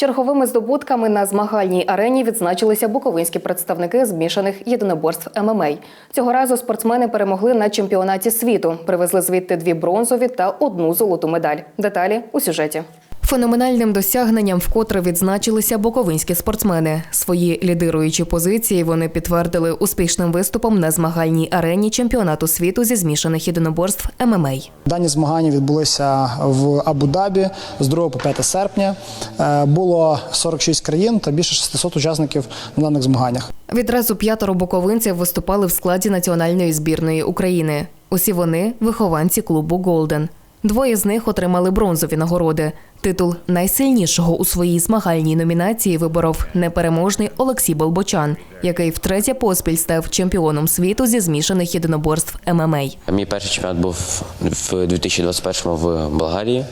Черговими здобутками на змагальній арені відзначилися буковинські представники змішаних єдиноборств ММА. Цього разу спортсмени перемогли на чемпіонаті світу. Привезли звідти дві бронзові та одну золоту медаль. Деталі у сюжеті. Феноменальним досягненням вкотре відзначилися буковинські спортсмени. Свої лідируючі позиції вони підтвердили успішним виступом на змагальній арені чемпіонату світу зі змішаних єдиноборств ММА. Дані змагання відбулися в Абу-Дабі з 2 по 5 серпня. Е, Було 46 країн та більше 600 учасників на даних змаганнях. Відразу п'ятеро буковинців виступали в складі національної збірної України. Усі вони вихованці клубу Голден. Двоє з них отримали бронзові нагороди. Титул найсильнішого у своїй змагальній номінації виборов непереможний Олексій Болбочан, який втретє поспіль став чемпіоном світу зі змішаних єдиноборств ММА. Мій перший чемпіонат був в 2021 в Болгарії.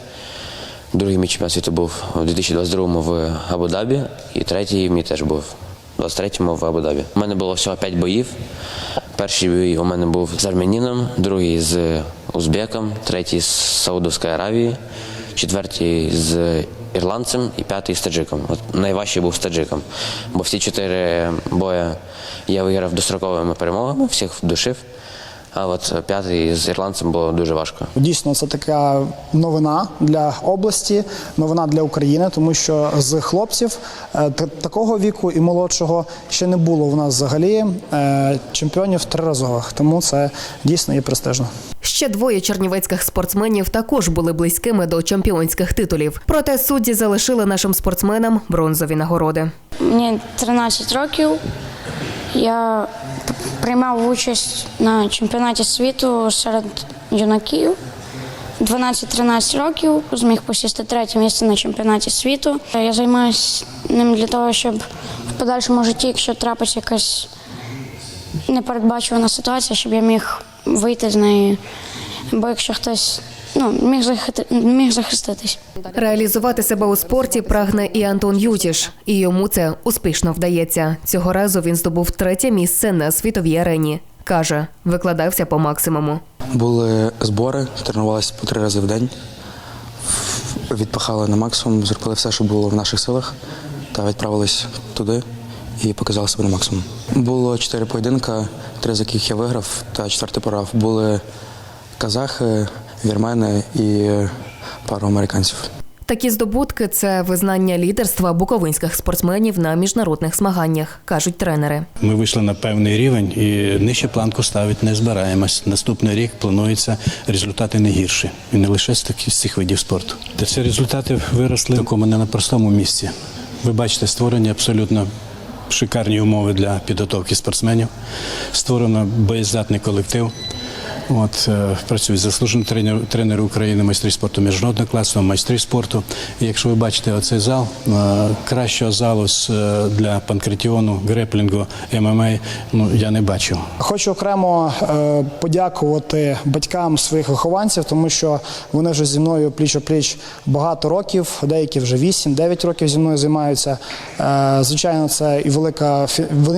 Другий мій чемпіонат світу був у 2022 в Абу-Дабі. І третій мій теж був у 23-му в Абу-Дабі. У мене було всього 5 боїв. Перший бій у мене був з армянином, другий з узбеком, третій з Саудовської Аравії, четвертий з ірландцем і п'ятий з таджиком. От найважчий був з таджиком. Бо всі чотири бої я виграв достроковими перемогами, всіх вдушив. А от п'ятий з ірландцем було дуже важко. Дійсно, це така новина для області, новина для України, тому що з хлопців е, та- такого віку і молодшого ще не було в нас взагалі е, чемпіонів триразових. Тому це дійсно є престижно. Ще двоє чернівецьких спортсменів також були близькими до чемпіонських титулів. Проте судді залишили нашим спортсменам бронзові нагороди. Мені 13 років. Я приймав участь на чемпіонаті світу серед юнаків. 12-13 років зміг посісти третє місце на чемпіонаті світу. Я займаюся ним для того, щоб в подальшому житті, якщо трапиться якась непередбачувана ситуація, щоб я міг вийти з неї. Бо якщо хтось ну, міг, захити, міг захиститись. Реалізувати себе у спорті прагне і Антон Ютіш, і йому це успішно вдається. Цього разу він здобув третє місце на світовій арені. Каже, викладався по максимуму. Були збори, тренувалися по три рази в день, відпахали на максимум, зробили все, що було в наших силах, та відправились туди і показали себе на максимум. Було чотири поєдинка, три з яких я виграв, та четвертий порав. Були казахи, вірмени і пару американців. Такі здобутки це визнання лідерства буковинських спортсменів на міжнародних змаганнях, кажуть тренери. Ми вийшли на певний рівень і нижче планку ставити не збираємось. Наступний рік планується результати не гірші. І не лише з таких з цих видів спорту. Та ці результати виросли в такому не на простому місці. Ви бачите, створені абсолютно шикарні умови для підготовки спортсменів. Створено боєздатний колектив. От е, працюють заслужені тренер, тренери України, майстри спорту міжнародного класу, майстри спорту. І якщо ви бачите оцей зал, е, кращого залу е, для панкратіону, греплінгу, ММА, ну я не бачив. Хочу окремо подякувати батькам своїх вихованців, тому що вони вже зі мною пліч пліч багато років, деякі вже 8-9 років зі мною займаються. Звичайно, це і велика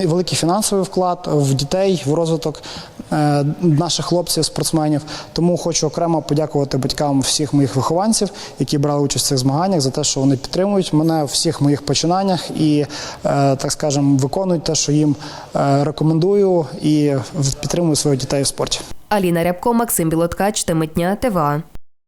великий фінансовий вклад в дітей, в розвиток наших хлопців, спортсменів. Тому хочу окремо подякувати батькам всіх моїх вихованців, які брали участь в цих змаганнях, за те, що вони підтримують мене в всіх моїх починаннях і, е, так скажемо, виконують те, що їм е, рекомендую, і підтримую своїх дітей в спорті. Аліна Рябко, Максим Білоткач, Темитня, ТВА.